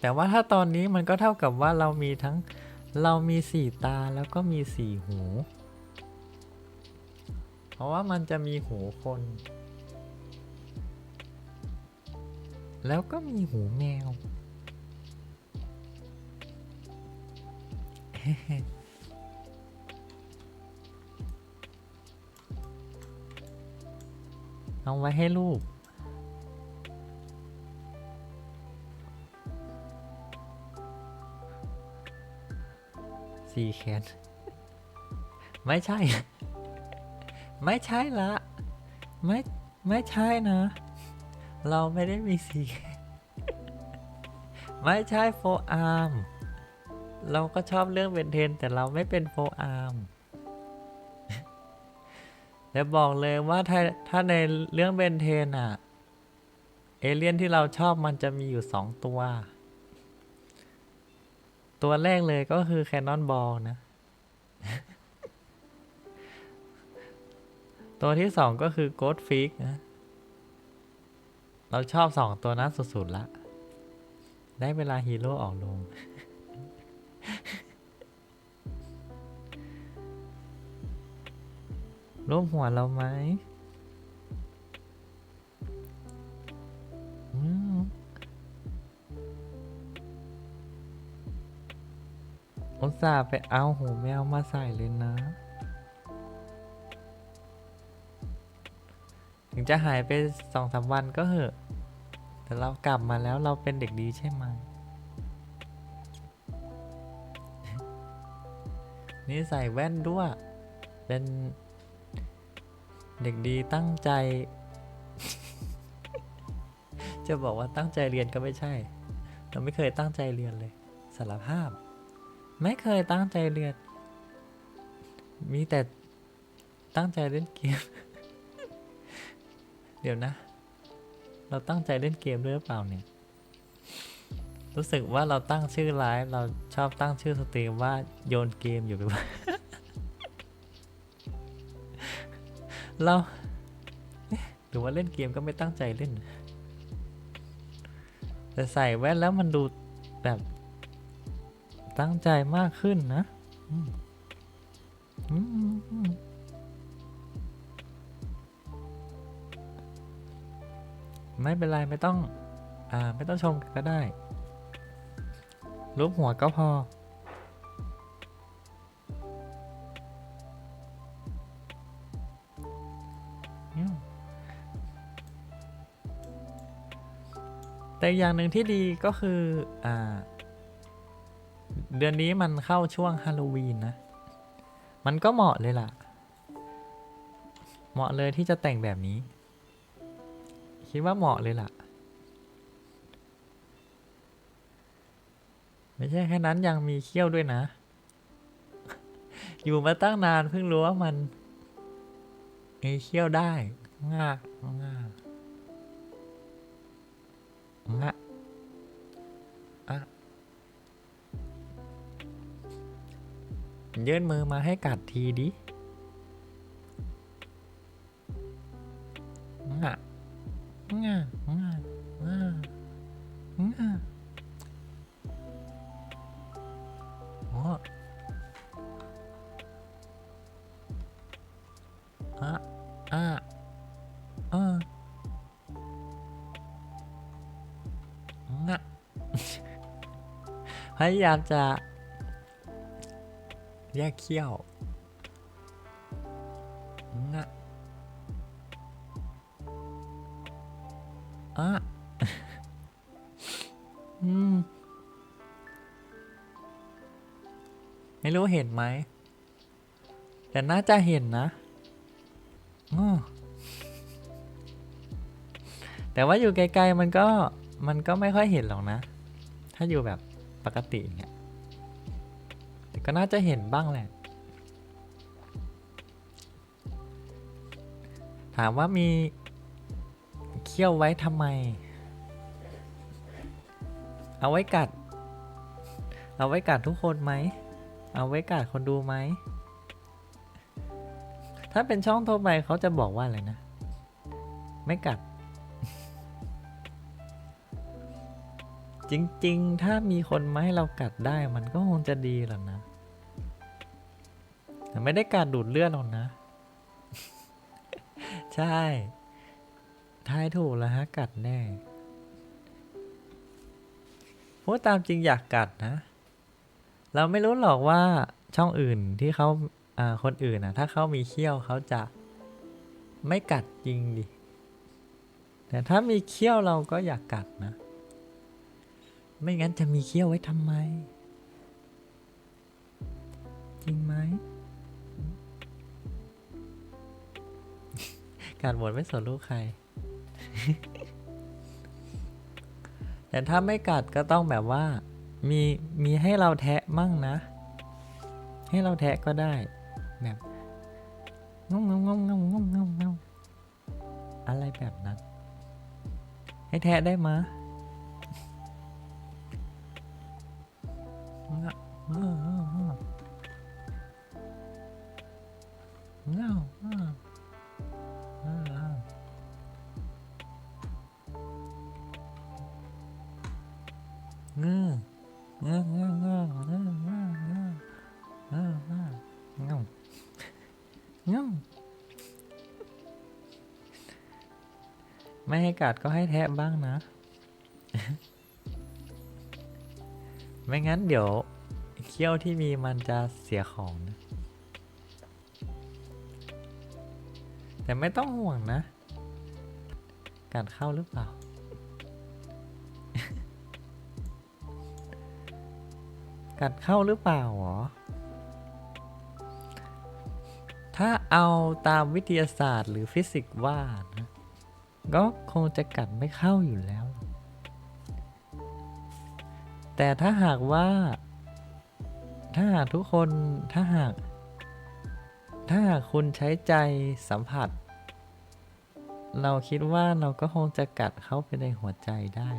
แต่ว่าถ้าตอนนี้มันก็เท่ากับว่าเรามีทั้งเรามีสี่ตาแล้วก็มีสี่หู เพราะว่ามันจะมีหูคน แล้วก็มีหูแมว เอาไว้ให้ลูก สี่แขน ไม่ใช่ ไม่ใช่ละ ไม่ ไม่ใช่นะ เราไม่ได้มีสี่แขน ไม่ใช่โฟอาร์ม เราก็ชอบเรื่องเบนเทน แต่เราไม่เป็นโฟอาร์มแต่บอกเลยว่าถ้าถ้าในเรื่องเบนเทนอะเอเลียนที่เราชอบมันจะมีอยู่สองตัว ตัวแรกเลยก็คือแคนนอนบอลนะ ตัวที่สองก็คือโกดฟิกนะ เราชอบสองตัวนั้นสุดๆละ ได้เวลาฮีโร่ออกลงรูปหัวเราไหม อุตส่าห์ไปเอาหูแมวมาใส่เลยนะ ถึงจะหายไปสองสามวันก็เหอะ แต่เรากลับมาแล้วเราเป็นเด็กดีใช่ไหมนี่ใส่แว่นด้วย เป็นเด็กดีตั้งใจ จะบอกว่าตั้งใจเรียนก็ไม่ใช่ เราไม่เคยตั้งใจเรียนเลย สารภาพ ไม่เคยตั้งใจเรียน มีแต่ตั้งใจเล่นเกม เดี๋ยวนะ เราตั้งใจเล่นเกมด้วยหรือเปล่าเนี่ย รู้สึกว่าเราตั้งชื่อไลฟ์เราชอบตั้งชื่อสตรีมว่าโยนเกมอยู่ไปว่าเราหรือว่าเล่นเกมก็ไม่ตั้งใจเล่น แต่ใส่แว่นแล้วมันดูแบบ ตั้งใจมากขึ้นนะมไม่เป็นไรไม่ต้องอ่าไม่ต้องชมก็ได้รูปหัวก็พอ แต่อย่างหนึ่งที่ดีก็คือ อ่า เดือนนี้มันเข้าช่วงฮาโลวีนนะ มันก็เหมาะเลยล่ะ เหมาะเลยที่จะแต่งแบบนี้ คิดว่าเหมาะเลยล่ะ ไม่ใช่แค่นั้นยังมีเขี้ยวด้วยนะ อยู่มาตั้งนานเพิ่งรู้ว่ามันมีเขี้ยวได้งากงา ยื่นมือมาให้กัดทีดิงะงะงะงะงะโอ้อะอะเอองะพยายามจะ แยกเขี้ยวงะอะอืม ไม่รู้เห็นไหม แต่น่าจะเห็นนะอ้อแต่ว่าอยู่ไกลๆมันก็มันก็ไม่ค่อยเห็นหรอกนะ ถ้าอยู่แบบปกติเงี้ย ก็น่าจะเห็นบ้างแหละ ถามว่ามีเขี้ยวไว้ทำไม เอาไว้กัด เอาไว้กัดทุกคนไหม เอาไว้กัดคนดูไหม ถ้าเป็นช่องทั่วไปเขาจะบอกว่าอะไรนะ ไม่กัด จริง ๆ ถ้ามีคนมาให้เรากัดได้มันก็คงจะดีแหละนะ แต่ไม่ได้การดูดเลือดหรอกนะ ใช่ทายถูกแล้วฮะ กัดแน่พูดตามจริงอยากกัดนะ เราไม่รู้หรอกว่าช่องอื่นที่เขาอ่าคนอื่นนะถ้าเขามีเขี้ยวเขาจะไม่กัดจริงดิ แต่ถ้ามีเขี้ยวเราก็อยากกัดนะ ไม่งั้นจะมีเขี้ยวไว้ทำไม จริงไหม การหมดไม่สนลูกใคร แต่ถ้าไม่กัดก็ต้องแบบว่า มีมีให้เราแทะมั่งนะ ให้เราแทะก็ได้แบบงงงงงงงงงงอะไรแบบนั้น ให้แทะได้มะงงงง ไม่ให้กัดก็ให้แทะบ้างนะ ไม่งั้นเดี๋ยวเขี้ยวที่มีมันจะเสียของนะ แต่ไม่ต้องห่วงนะ กัดเข้าหรือเปล่ากัดเข้าหรือเปล่าหรอ เอาตามวิทยาศาสตร์หรือฟิสิกส์ว่านะก็คงจะกัดไม่เข้าอยู่แล้ว แต่ถ้าหากว่า ถ้าหากทุกคนถ้าหาก ถ้าหากคุณใช้ใจสัมผัส เราคิดว่าเราก็คงจะกัดเข้าไปในหัวใจได้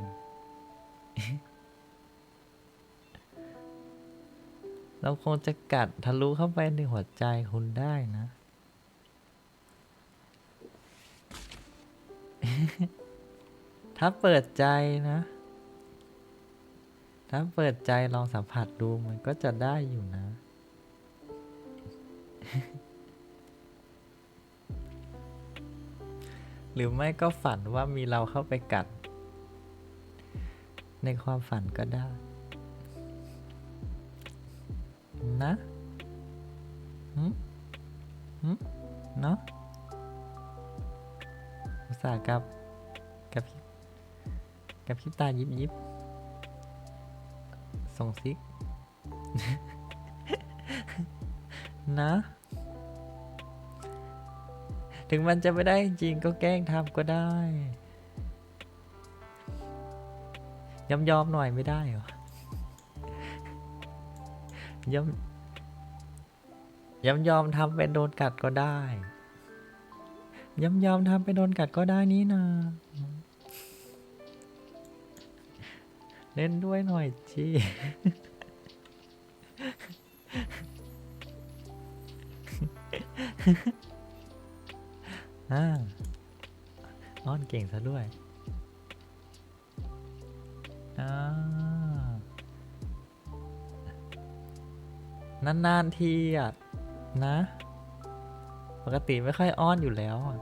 เราคงจะกัดทะลุเข้าไปในหัวใจคุณได้นะ ถ้าเปิดใจนะ ถ้าเปิดใจลองสัมผัสดูมันก็จะได้อยู่นะ หรือไม่ก็ฝันว่ามีเราเข้าไปกัด ในความฝันก็ได้ นะ หืมหืมเนาะ อุตส่ากับกับกับพริบตายิบยิบส่งซิก นะ ถึงมันจะไม่ได้จริงก็แกล้งทำก็ได้ ยอมยอมหน่อยไม่ได้เหรอยอมยอมยอมทำเป็นโดนกัดก็ได้ ยอมยอมทำเป็นโดนกัดก็ได้นี่นาเล่นด้วยหน่อยจีอ่าอ้อนเก่งซะด้วยอ่านานๆทีอะ นะ ปกติไม่ค่อยอ้อนอยู่แล้วอะ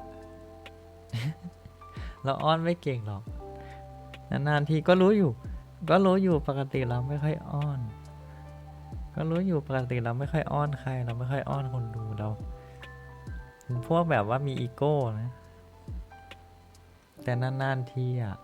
เราอ้อนไม่เก่งหรอก นานๆทีก็รู้อยู่ ก็รู้อยู่ปกติเราไม่ค่อยอ้อน ก็รู้อยู่ปกติเราไม่ค่อยอ้อนใคร เราไม่ค่อยอ้อนคนดูเราพวกแบบว่ามีอีโก้นะ แต่นานๆทีอะ